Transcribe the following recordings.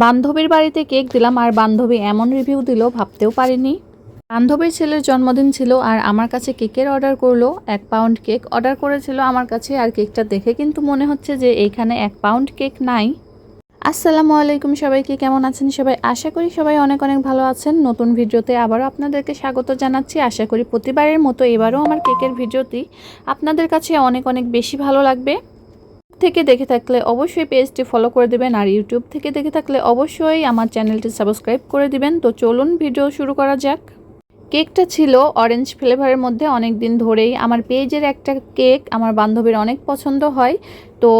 বান্ধবীর বাড়িতে কেক দিলাম আর বান্ধবী এমন রিভিউ দিল, ভাবতেও পারিনি। বান্ধবীর ছেলের জন্মদিন ছিল আর আমার কাছে কেকের অর্ডার করল, এক পাউন্ড কেক অর্ডার করেছিল আমার কাছে আর কেকটা দেখে কিন্তু মনে হচ্ছে যে এইখানে এক পাউন্ড কেক নাই। আসসালামু আলাইকুম সবাইকে, কেমন আছেন সবাই? আশা করি সবাই অনেক অনেক ভালো আছেন। নতুন ভিডিওতে আবারও আপনাদেরকে স্বাগত জানাচ্ছি। আশা করি প্রতিবারের মতো এবারও আমার কেকের ভিডিওটি আপনাদের কাছে অনেক অনেক বেশি ভালো লাগবে। থেকে দেখে থাকলে অবশ্যই পেজটি ফলো করে দেবেন আর ইউটিউব থেকে দেখে থাকলে অবশ্যই আমার চ্যানেলটি সাবস্ক্রাইব করে দিবেন। তো চলুন ভিডিও শুরু করা যাক। কেকটা ছিল অরেঞ্জ ফ্লেভারের মধ্যে অনেক দিন ধরেই। আমার পেজের একটা কেক আমার বান্ধবীর অনেক পছন্দ হয়। তো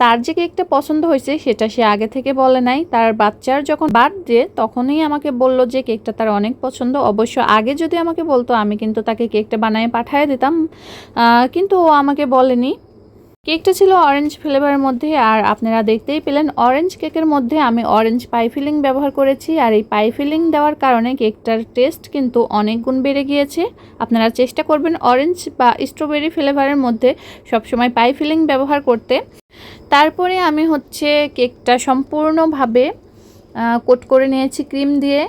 তার যে কেকটা পছন্দ হয়েছে সেটা সে আগে থেকে বলে নাই। তার বাচ্চার যখন বার্থডে তখনই আমাকে বলল যে কেকটা তার অনেক পছন্দ। অবশ্য আগে যদি আমাকে বলতো, আমি কিন্তু তাকে কেকটা বানিয়ে পাঠিয়ে দিতাম। কিন্তু ও আমাকে বলেনি। কেকটা ছিল অরেঞ্জ ফ্লেভারের মধ্যে, আর আপনারা দেখতেই পেলেন অরেঞ্জ কেকের মধ্যে আমি অরেঞ্জ পাই ফিলিং ব্যবহার করেছি, আর এই পাই ফিলিং দেওয়ার কারণে কেকটার টেস্ট কিন্তু অনেক গুণ বেড়ে গিয়েছে। আপনারা চেষ্টা করবেন অরেঞ্জ বা স্ট্রবেরি ফ্লেভারের মধ্যে সবসময় পাই ফিলিং ব্যবহার করতে। তারপরে আমি হচ্ছে কেকটা সম্পূর্ণভাবে কোট করে নিয়েছি ক্রিম দিয়ে।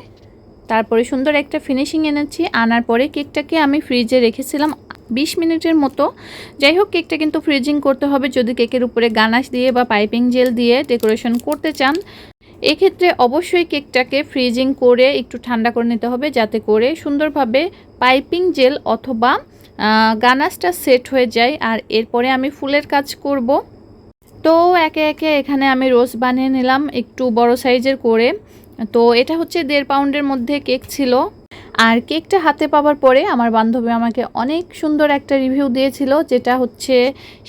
তারপরে সুন্দর একটা ফিনিশিং এনেছি, আনার পরে কেকটাকে আমি ফ্রিজে রেখেছিলাম বিশ মিনিটের মতো। যাই হোক, কেকটা কিন্তু ফ্রিজিং করতে হবে। যদি কেকের উপরে গানাশ দিয়ে বা পাইপিং জেল দিয়ে ডেকোরেশন করতে চান, এক্ষেত্রে অবশ্যই কেকটাকে ফ্রিজিং করে একটু ঠান্ডা করে নিতে হবে, যাতে করে সুন্দরভাবে পাইপিং জেল অথবা গানাশটা সেট হয়ে যায়। আর এরপরে আমি ফুলের কাজ করব। তো একে একে এখানে আমি রোজ বানিয়ে নিলাম একটু বড় সাইজের করে। তো এটা হচ্ছে দেড় পাউন্ডের মধ্যে কেক ছিল। আর কেকটা হাতে পাওয়ার পরে আমার বান্ধবী আমাকে অনেক সুন্দর একটা রিভিউ দিয়েছিল, যেটা হচ্ছে,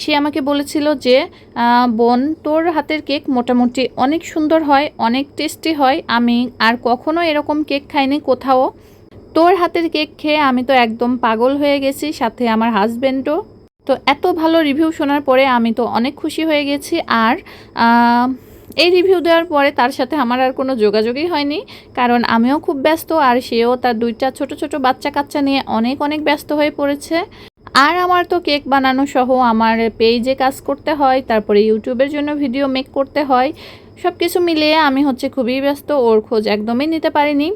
সে আমাকে বলেছিল যে বোন, তোর হাতের কেক মোটামুটি অনেক সুন্দর হয়, অনেক টেস্টি হয়। আমি আর কখনো এরকম কেক খাইনি কোথাও। তোর হাতের কেক খেয়ে আমি তো একদম পাগল হয়ে গেছি, সাথে আমার হাজব্যান্ডও তো এত ভালো রিভিউ শোনার পরে আমি তো অনেক খুশি হয়ে গেছি। আর এই রিভিউ দেওয়ার পরে তার সাথে আমার আর কোনো যোগাযোগই হয়নি, কারণ আমিও খুব ব্যস্ত আর সেও তার দুইটা ছোট ছোট বাচ্চা কাচ্চা নিয়ে অনেক অনেক ব্যস্ত হয়ে পড়েছে। আর আমার তো কেক বানানো সহ আমার পেজে কাজ করতে হয়, তারপরে ইউটিউবের জন্য ভিডিও মেক করতে হয় সব কিছু মিলিয়ে আমি হচ্ছে খুবই ব্যস্ত, ওর খোঁজ একদমই নিতে পারিনি।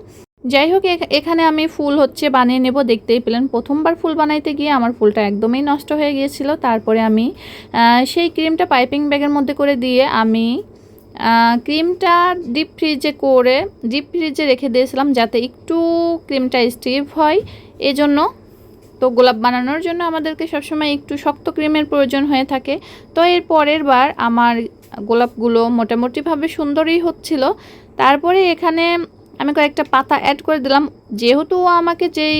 যাই হোক এখানে আমি ফুল হচ্ছে বানিয়ে নেব, দেখতেই পেলেন প্রথমবার ফুল বানাইতে গিয়ে আমার ফুলটা একদমই নষ্ট হয়ে গিয়েছিল, তারপরে আমি সেই ক্রিমটা পাইপিং ব্যাগের মধ্যে করে দিয়ে আমি ক্রিমটা ডিপ ফ্রিজে করে ডিপ ফ্রিজে রেখে দিয়েছিলাম যাতে একটু ক্রিমটা স্টিভ হয়। এজন্য তো গোলাপ বানানোর জন্য আমাদেরকে সবসময় একটু শক্ত ক্রিমের প্রয়োজন হয়ে থাকে। তো এর পরের বার আমার গোলাপগুলো মোটামুটিভাবে সুন্দরই হচ্ছিল। তারপরে এখানে আমি কয়েকটা পাতা অ্যাড করে দিলাম। যেহেতু ও আমাকে যেই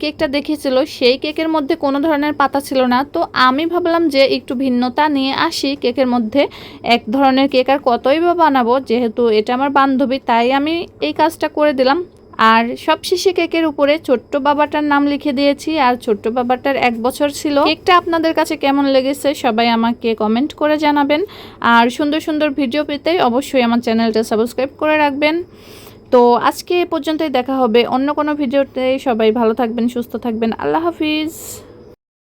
কেকটা দেখেছিল সেই কেকের মধ্যে কোনো ধরনের পাতা ছিল না। তো আমি ভাবলাম যে একটু ভিন্নতা নিয়ে আসি কেকের মধ্যে। এক ধরনের কেক আর কতই বা বানাবো, যেহেতু এটা আমার বান্ধবী, তাই আমি এই কাজটা করে দিলাম। আর সব শেষে কেকের উপরে ছোট্ট বাবাটার নাম লিখে দিয়েছি, আর ছোট্ট বাবাটার এক বছর ছিল। কেকটা আপনাদের কাছে কেমন লেগেছে সবাই আমাকে কমেন্ট করে জানাবেন। আর সুন্দর সুন্দর ভিডিও পেতে অবশ্যই আমার চ্যানেলটা সাবস্ক্রাইব করে রাখবেন। তো আজকে এ পর্যন্তই দেখা হবে অন্য কোনো ভিডিওতে। সবাই ভালো থাকবেন, সুস্থ থাকবেন। আল্লাহ হাফিজ।